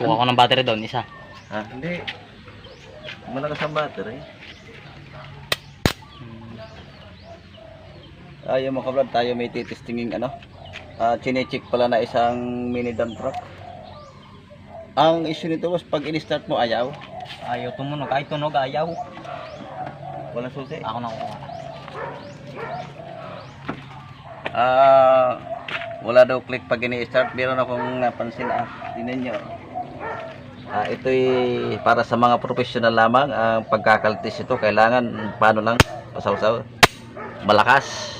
Kuha ko ng battery doon, isa. Ha? Hindi. Malakas ang battery. Tayo mga kablad, tayo may titestingin ano. Ah, chinecheck pala na isang mini dump truck. Ang issue nito was pag in-start mo ayaw. Ayaw tumunog. Kahit tunog, ayaw. Walang susi. Ako na kuha. Ah, wala daw click pag ini-start. Meron akong napansin ah. Tingnan nyo. Ah, ito'y para sa mga professional lamang. Ang pagkakaltis ito, kailangan paano lang, pasaw-saw. Malakas.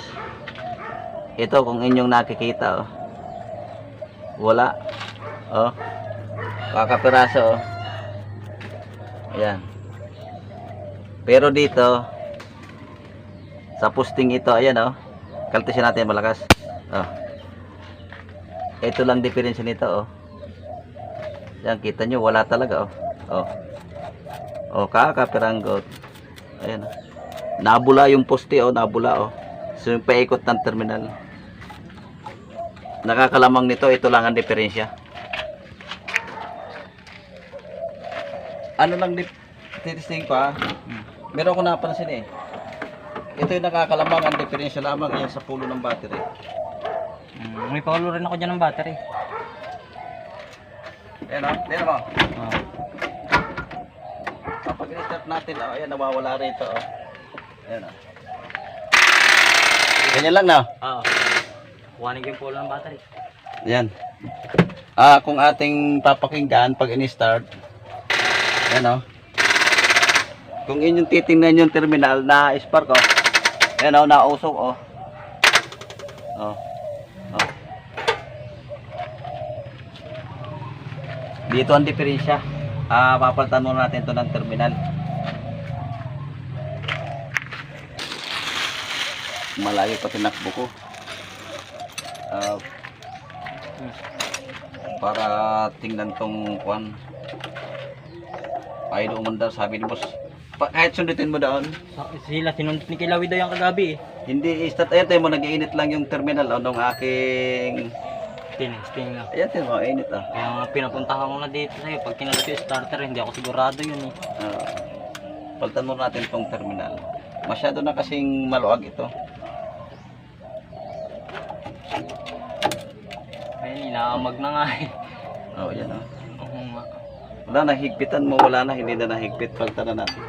Ito kung inyong nakikita oh. Wala. Oh. Kakapiraso oh. Ayan. Pero dito sa posting ito, ayan oh. Kaltisin natin malakas. Oh. Ito lang diferensya nito oh. Yan kita nyo wala talaga oh. Oh. Oh, kakapiranggot. Ayan. oh. Nabula yung poste oh, nabula oh. So yung paikot ng terminal. Nakakalamang nito, ito lang ang diferensya. Ano lang titisting pa? Meron ko napansin eh. Ito yung nakakalamang ang diferensya lamang yan sa pulo ng battery. Mm, may paulo rin ako dyan ng battery. Ayan o, ayan mo. Ah. Kapag i-start natin, oh, ayan, nawawala rito. Oh. Ayan o. Ganyan lang na. Oo. Kuhanin ko yung paulo ng battery. Ayan. Ah, kung ating papakinggan pag in-start, ayan o. Kung inyong titingnan yung terminal na spark oh. Ayan o, nausok oh. Oh. Oh. Dito ang diferensya. Ah, papalitan muna natin to ng terminal. Malayo pa tinakbo ko. Ah, para tingnan tong kwan. Ay, umandar, sabi ni boss. Pa, kahit sundutin mo doon, Sila, sinundot ni Kilawi daw yung kagabi eh. hindi i-start. Ayan, tayo mo, nag-iinit lang yung terminal oh, nung aking... Tinesting lang. Ayan, tayo mo, init ah. Kaya nga pinapuntahan ko na dito sa'yo. Pag kinalap yung starter, hindi ako sigurado yun eh. Ah, palitan mo natin tong terminal. Masyado na kasing maluwag ito. Ayun, inaamag na nga eh. Oh, yan oh. Oo nga. Wala na, higpitan mo, wala na, hindi na nahigpit. Palitan na natin.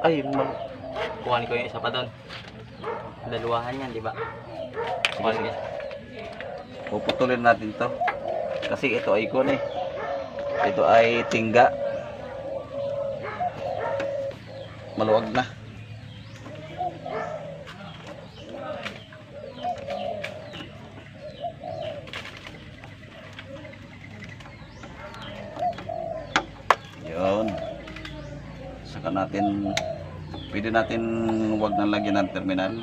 Ay, mal Kuhanin ko yung isa pa doon. Dalawahan yan, di ba? Kuhanin ko. Puputulin natin to. Kasi ito ay ikon eh. Ito ay tingga. Maluwag na. Yun. Saka natin pwede natin wag na lagyan ng terminal.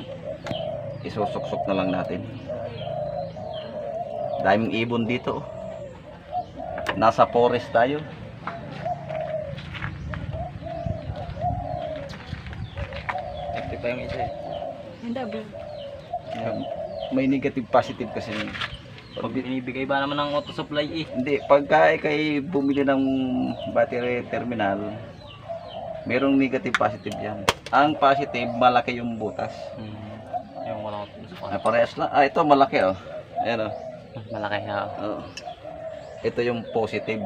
Isusuksok na lang natin. Daming ibon dito. oh. Nasa forest tayo. Active pa yung isa eh. Yan. May negative positive kasi. Pag binibigay ba naman ng auto supply eh. Hindi, pagka kay bumili ng battery terminal, merong negative positive yan. Ang positive, malaki yung butas. Hmm. Yung wala ko sa Ah, parehas lang. Ah, ito malaki oh. Ayan oh. Malaki ha. Oo. Ito yung positive.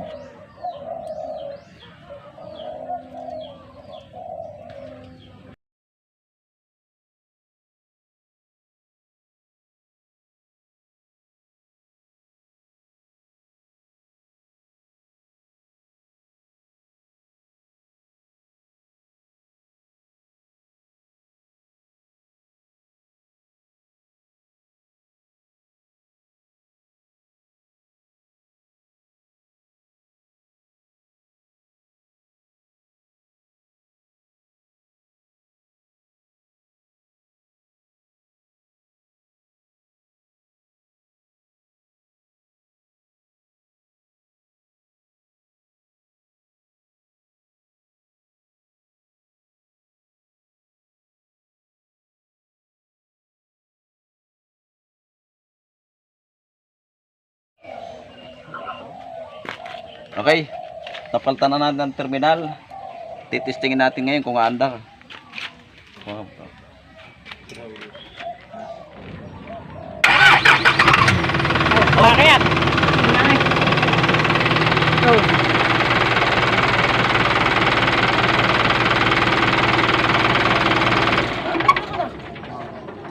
Okay. Napaltan na natin ang terminal. Titistingin natin ngayon kung aandar. Wow. Bakit?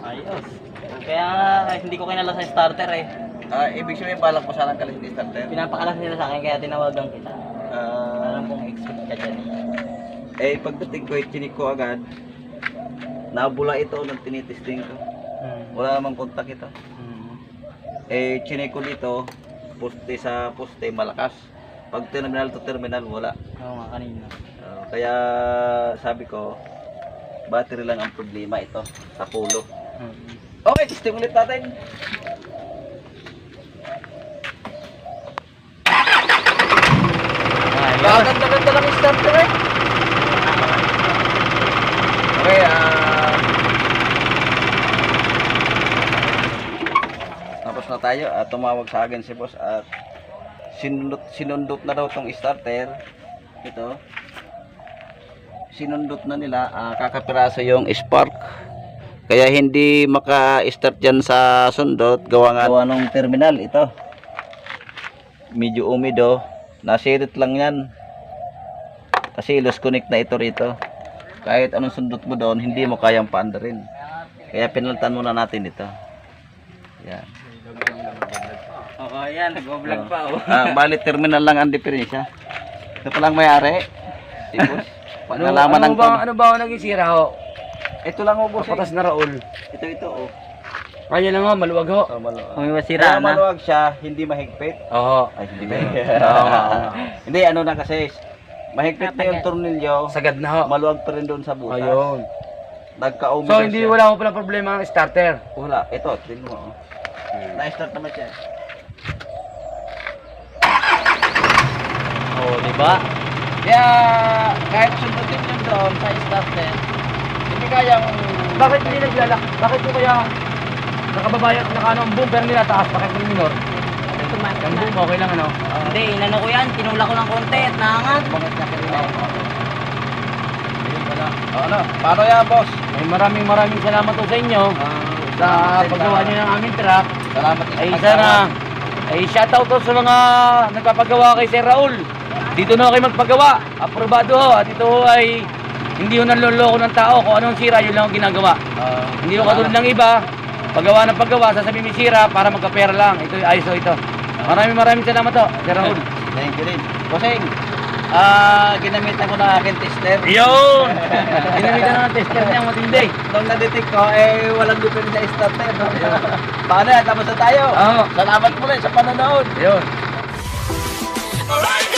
Ayos. Kaya nga, hindi ko kinala sa starter eh. Ah, ibig sabihin balak mo sanang kalis ni starter. Pinapakalas nila sa akin kaya tinawagan kita. Ah, Alam kong expect ka dyan eh. eh pagdating ko, chinik ko agad. Nabula ito nung tinitesting ko. Hmm. Wala namang kontak ito. Hmm. Eh, chinik ko dito, poste sa poste, malakas. Pag terminal to terminal, wala. Oo nga, kanina. Ah, kaya sabi ko, battery lang ang problema ito sa pulo. Hmm. Okay, testing ulit natin. Ayos. Gaganda-ganda lang yung starter eh. Okay, ah... tapos na tayo at tumawag sa akin si boss at sinundot, sinundot na daw tong starter. Ito. Sinundot na nila, ah, kakapiraso yung spark. Kaya hindi maka-start dyan sa sundot, gawa nga gawa ng terminal ito. Medyo umido, nasirit lang yan. Kasi loose connect na ito rito. Kahit anong sundot mo doon, hindi mo kayang paandarin. Kaya pinalitan muna natin ito. Yan. Oo, yan. Nag-vlog pa oh. Ah, bali terminal lang ang diferensya. Ito pa lang may-ari. Si boss. Pag nalaman ng ano ba, ano ba ang naging sira ho? Ito lang oh, boss. eh. Kapatas na Raul. Ito ito oh. Kaya lang ho, maluwag ho. Oh, maluwag. Kung masira na. maluwag siya, hindi mahigpit. Oo. Ay, hindi mahigpit. Oo. Hindi, ano na kasi, mahigpit na yung tornilyo, Sagad na ho. maluwag pa rin doon sa butas. Ayun. Nagka-umido So, hindi siya. wala ko pala problema ang starter. Wala. Ito, tingnan mo. Oh. Na-start naman siya. Oo, di ba? Kaya, kahit sundutin yun doon sa starter, hindi kayang... Bakit hindi naglalak? Bakit ko kaya nakababayan, naka ano, ang bumper nila taas, bakit yung minor? Yung boom, okay lang ano? Hindi, inano ko yan. Tinula ko ng konti at naangat. Bakit niya kanina? Ayun pala. O, ano? Paano yan, boss? Ay, maraming maraming salamat po sa inyo sa paggawa niyo ng aming truck. Salamat. Ay, sana, ay shoutout ko sa mga nagpapagawa kay Sir Raul. Dito na kayo magpagawa. Aprobado ho. At ito ho ay hindi ho nanloloko ng tao. Kung anong sira, yun lang ang ginagawa. Hindi ko katulad ng iba, paggawa ng paggawa, sasabihin may sira para magkapera lang. Ito ayos ho ito. Maraming maraming salamat po, Sir Raul. Thank you rin. Boseng, ah, ginamitan ko na aking tester. Yun! Ginamitan na ng tester niya, matindi. Nung na-detect ko, eh, walang difference sa starter. Eh. Paano yan? Tapos na tayo. Oo. Salamat muli sa panonood. Yun. Alright!